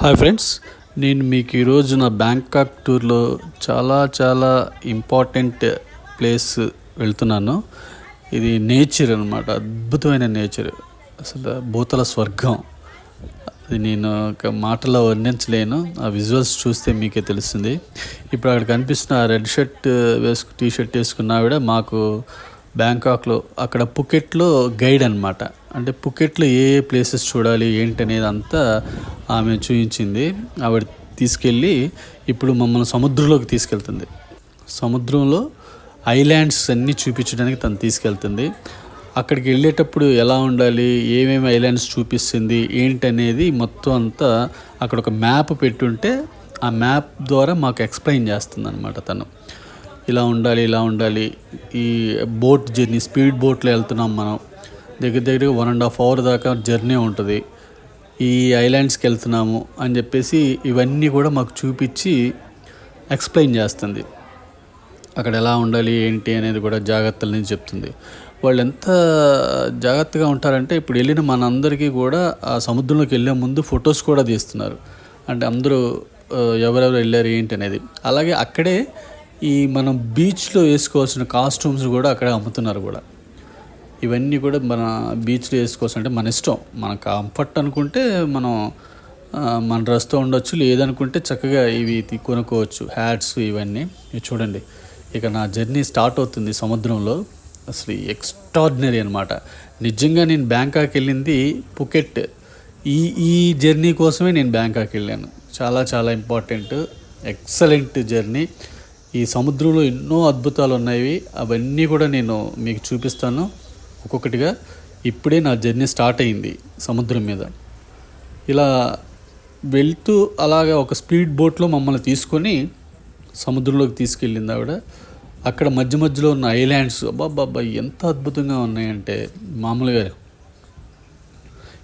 Hi friends నేను మీకు ఈరోజు నా బ్యాంకాక్ టూర్లో చాలా చాలా ఇంపార్టెంట్ ప్లేస్ వెళ్తున్నాను. ఇది నేచర్ అనమాట అద్భుతమైన నేచర్. అసలు భూతల స్వర్గం. అది నేను ఒక మాటలో వర్ణించలేను ఆ విజువల్స్ చూస్తే మీకే తెలుస్తుంది. ఇప్పుడు అక్కడ కనిపిస్తున్న రెడ్ షర్ట్ వేసుకు టీ షర్ట్ వేసుకున్న ఆవిడ మాకు బ్యాంకాక్లో అక్కడ పుకెట్లో గైడ్ అనమాట అంటే పుకెట్లో ఏ ఏ ప్లేసెస్ చూడాలి ఏంటి అనేది అంతా ఆమె చూపించింది ఆవిడ తీసుకెళ్ళి ఇప్పుడు మమ్మల్ని సముద్రంలోకి తీసుకెళ్తుంది. సముద్రంలో ఐలాండ్స్ అన్నీ చూపించడానికి తను తీసుకెళ్తుంది. అక్కడికి వెళ్ళేటప్పుడు ఎలా ఉండాలి? ఏమేమి ఐలాండ్స్ చూపిస్తుంది? ఏంటి అనేది మొత్తం అంతా అక్కడ ఒక మ్యాప్ పెట్టుంటే ఆ మ్యాప్ ద్వారా మాకు ఎక్స్ప్లెయిన్ చేస్తుంది అనమాట తను. ఇలా ఉండాలి ఇలా ఉండాలి. ఈ బోట్ జర్నీ స్పీడ్ బోట్లో వెళ్తున్నాం మనం. దగ్గర దగ్గర వన్ అండ్ హాఫ్ అవర్ దాకా జర్నీ ఉంటుంది. ఈ ఐలాండ్స్కి వెళ్తున్నాము అని చెప్పేసి ఇవన్నీ కూడా మాకు చూపించి ఎక్స్ప్లెయిన్ చేస్తుంది. అక్కడ ఎలా ఉండాలి ఏంటి అనేది కూడా జాగ్రత్తల నుంచి చెప్తుంది. వాళ్ళు ఎంత జాగ్రత్తగా ఉంటారంటే ఇప్పుడు వెళ్ళిన మనందరికీ కూడా ఆ సముద్రంలోకి వెళ్ళే ముందు ఫొటోస్ కూడా తీస్తున్నారు. అంటే అందరూ ఎవరెవరు వెళ్ళారు ఏంటి అనేది. అలాగే అక్కడే ఈ మనం బీచ్లో వేసుకోవాల్సిన కాస్ట్యూమ్స్ కూడా అక్కడే అమ్ముతున్నారు కూడా. ఇవన్నీ కూడా మన బీచ్లో వేసుకోవచ్చు అంటే మన ఇష్టం. మన కంఫర్ట్ అనుకుంటే మనం మన డ్రెస్తో ఉండొచ్చు లేదనుకుంటే చక్కగా ఇవి కొనుక్కోవచ్చు. హ్యాట్స్ ఇవన్నీ. ఇవి చూడండి. ఇక నా జర్నీ స్టార్ట్ అవుతుంది సముద్రంలో. అసలు ఎక్స్ట్రాడినరీ అనమాట నిజంగా నేను బ్యాంకాక్ వెళ్ళింది పుకెట్ ఈ ఈ జర్నీ కోసమే నేను బ్యాంకాక్ వెళ్ళాను. చాలా చాలా ఇంపార్టెంట్ ఎక్సలెంట్ జర్నీ ఈ సముద్రంలో ఎన్నో అద్భుతాలు ఉన్నాయి అవన్నీ కూడా నేను మీకు చూపిస్తాను. ఒక్కొక్కటిగా ఇప్పుడే నా జర్నీ స్టార్ట్ అయింది సముద్రం మీద. ఇలా వెళ్తూ అలాగా ఒక స్పీడ్ బోట్లో మమ్మల్ని తీసుకొని సముద్రంలోకి తీసుకెళ్ళింది ఆవిడ. అక్కడ మధ్య మధ్యలో ఉన్న ఐలాండ్స్ అబ్బాబ్బా ఎంత అద్భుతంగా ఉన్నాయంటే మామూలుగా.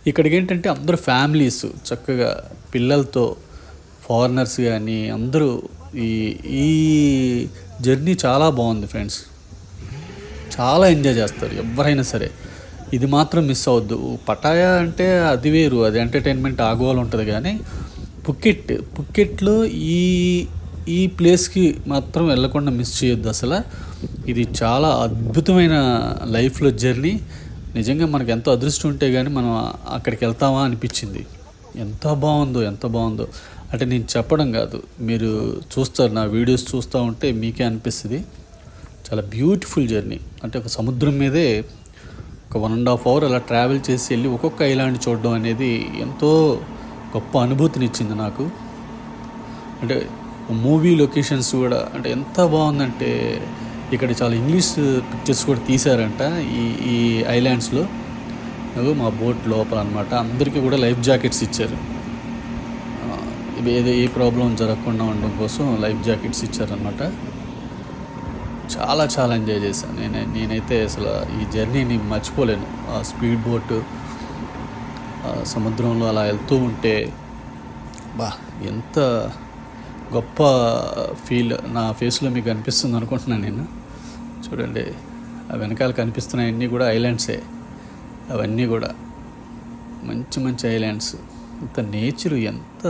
ఇక్కడికి ఏంటంటే అందరూ ఫ్యామిలీస్ చక్కగా పిల్లలతో ఫారినర్స్ కానీ అందరూ ఈ ఈ జర్నీ చాలా బాగుంది ఫ్రెండ్స్. చాలా ఎంజాయ్ చేస్తారు ఎవరైనా సరే. ఇది మాత్రం మిస్ అవ్వద్దు. పటాయా అంటే అది వేరు అది ఎంటర్టైన్మెంట్ ఆగోలు ఉంటుంది కానీ పుకెట్ పుకెట్లో ఈ ఈ ప్లేస్కి మాత్రం వెళ్ళకుండా మిస్ చేయొద్దు అసలు. ఇది చాలా అద్భుతమైన లైఫ్లో జర్నీ. నిజంగా మనకు ఎంతో అదృష్టం ఉంటే కానీ మనం అక్కడికి వెళ్తామా అనిపించింది. ఎంత బాగుందో ఎంత బాగుందో. అంటే నేను చెప్పడం కాదు మీరు చూస్తారు నా వీడియోస్ చూస్తూ ఉంటే మీకే అనిపిస్తుంది. చాలా బ్యూటిఫుల్ జర్నీ అంటే ఒక సముద్రం మీదే ఒక వన్ అండ్ హాఫ్ అవర్ అలా ట్రావెల్ చేసి వెళ్ళి ఒక్కొక్క ఐలాండ్ చూడడం అనేది ఎంతో గొప్ప అనుభూతిని ఇచ్చింది నాకు. అంటే మూవీ లొకేషన్స్ కూడా అంటే ఎంత బాగుందంటే ఇక్కడ చాలా ఇంగ్లీష్ పిక్చర్స్ కూడా తీశారంట ఈ ఈ ఐలాండ్స్లో మా బోట్ లోపల అనమాట అందరికీ కూడా లైఫ్ జాకెట్స్ ఇచ్చారు. ఏదో ఏ ప్రాబ్లం జరగకుండా ఉండడం కోసం లైఫ్ జాకెట్స్ ఇచ్చారనమాట చాలా చాలా ఎంజాయ్ చేశాను నేను నేనైతే అసలు ఈ జర్నీని మర్చిపోలేను. ఆ స్పీడ్ బోట్ ఆ సముద్రంలో అలా వెళ్తూ ఉంటే బా ఎంత గొప్ప ఫీల్ నా ఫేస్లో మీకు అనిపిస్తుంది అనుకుంటున్నాను నేను. చూడండి ఆ వెనకాల కనిపిస్తున్నాయన్నీ కూడా ఐలాండ్సే. అవన్నీ కూడా మంచి మంచి ఐలాండ్స్. ఇంత నేచరు ఎంత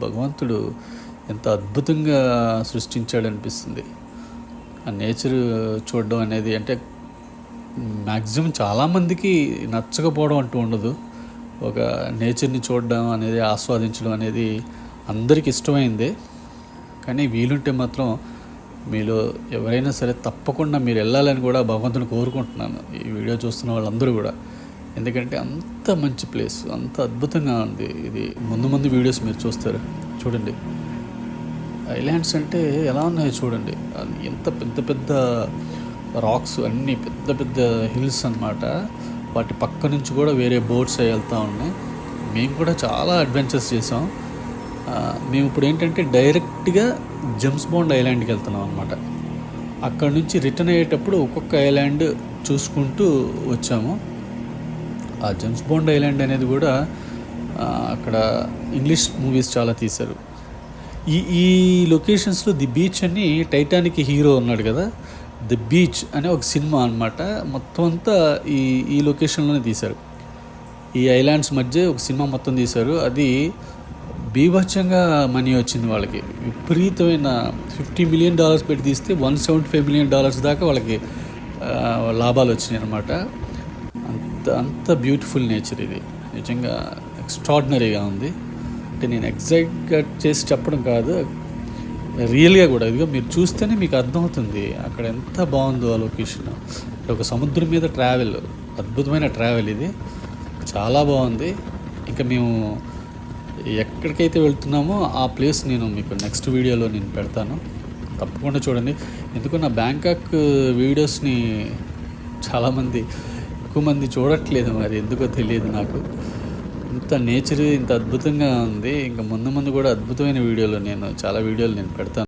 భగవంతుడు ఎంత అద్భుతంగా సృష్టించాడు అనిపిస్తుంది నేచర్ చూడడం అనేది అంటే మ్యాక్సిమం చాలామందికి నచ్చకపోవడం అంటూ ఉండదు. ఒక నేచర్ని చూడడం అనేది ఆస్వాదించడం అనేది అందరికి ఇష్టమైందే. కానీ వీలుంటే మాత్రం మీలో ఎవరైనా సరే తప్పకుండా మీరు వెళ్ళాలని కూడా భగవంతుని కోరుకుంటున్నాను ఈ వీడియో చూస్తున్న వాళ్ళందరూ కూడా. ఎందుకంటే అంత మంచి ప్లేస్ అంత అద్భుతంగా ఉంది. ఇది ముందు ముందు వీడియోస్ మీరు చూస్తారు. చూడండి. ఐలాండ్స్ అంటే ఎలా ఉన్నాయో చూడండి. అది ఎంత పెద్ద పెద్ద రాక్స్ అన్నీ పెద్ద పెద్ద హిల్స్ అనమాట వాటి పక్క నుంచి కూడా వేరే బోట్స్ వెళ్తూ ఉన్నాయి. మేము కూడా చాలా అడ్వెంచర్స్ చేసాం. మేము ఇప్పుడు ఏంటంటే డైరెక్ట్గా జమ్స్ బాండ్ ఐలాండ్కి వెళ్తున్నాం అనమాట అక్కడ నుంచి రిటర్న్ అయ్యేటప్పుడు ఒక్కొక్క ఐలాండ్ చూసుకుంటూ వచ్చాము. ఆ జమ్స్ బాండ్ ఐలాండ్ అనేది కూడా అక్కడ ఇంగ్లీష్ మూవీస్ చాలా తీశారు. ఈ ఈ లొకేషన్స్లో ది బీచ్ అని టైటానిక్ హీరో ఉన్నాడు కదా. ది బీచ్ అనే ఒక సినిమా అన్నమాట. మొత్తం అంతా ఈ ఈ లొకేషన్లోనే తీశారు. ఈ ఐలాండ్స్ మధ్య ఒక సినిమా మొత్తం తీశారు. అది బీభత్సంగా మనీ వచ్చింది వాళ్ళకి. విపరీతమైన ఫిఫ్టీ మిలియన్ డాలర్స్ పెట్టి తీస్తే one seventy five million dollars దాకా వాళ్ళకి లాభాలు వచ్చినాయి అనమాట అంత అంత బ్యూటిఫుల్ నేచర్ ఇది. నిజంగా ఎక్స్ట్రాడినరీగా ఉంది. అంటే నేను ఎగ్జాక్ట్గా చేసి చెప్పడం కాదు. రియల్గా కూడా ఇదిగో మీరు చూస్తేనే మీకు అర్థమవుతుంది అక్కడ ఎంత బాగుందో ఆ లొకేషన్ ఒక సముద్రం మీద ట్రావెల్ అద్భుతమైన ట్రావెల్ ఇది. చాలా బాగుంది. ఇంకా మేము ఎక్కడికైతే వెళ్తున్నామో ఆ ప్లేస్ నేను మీకు నెక్స్ట్ వీడియోలో నేను పెడతాను. తప్పకుండా చూడండి. ఎందుకు నా బ్యాంకాక్ వీడియోస్ని చాలామంది ఎక్కువ మంది చూడట్లేదు మరి. ఎందుకో తెలియదు నాకు. ఇంత నేచర్ ఇంత అద్భుతంగా ఉంది. ఇంకా ముందు ముందు కూడా అద్భుతమైన వీడియోలు నేను చాలా వీడియోలు నేను పెడతాను.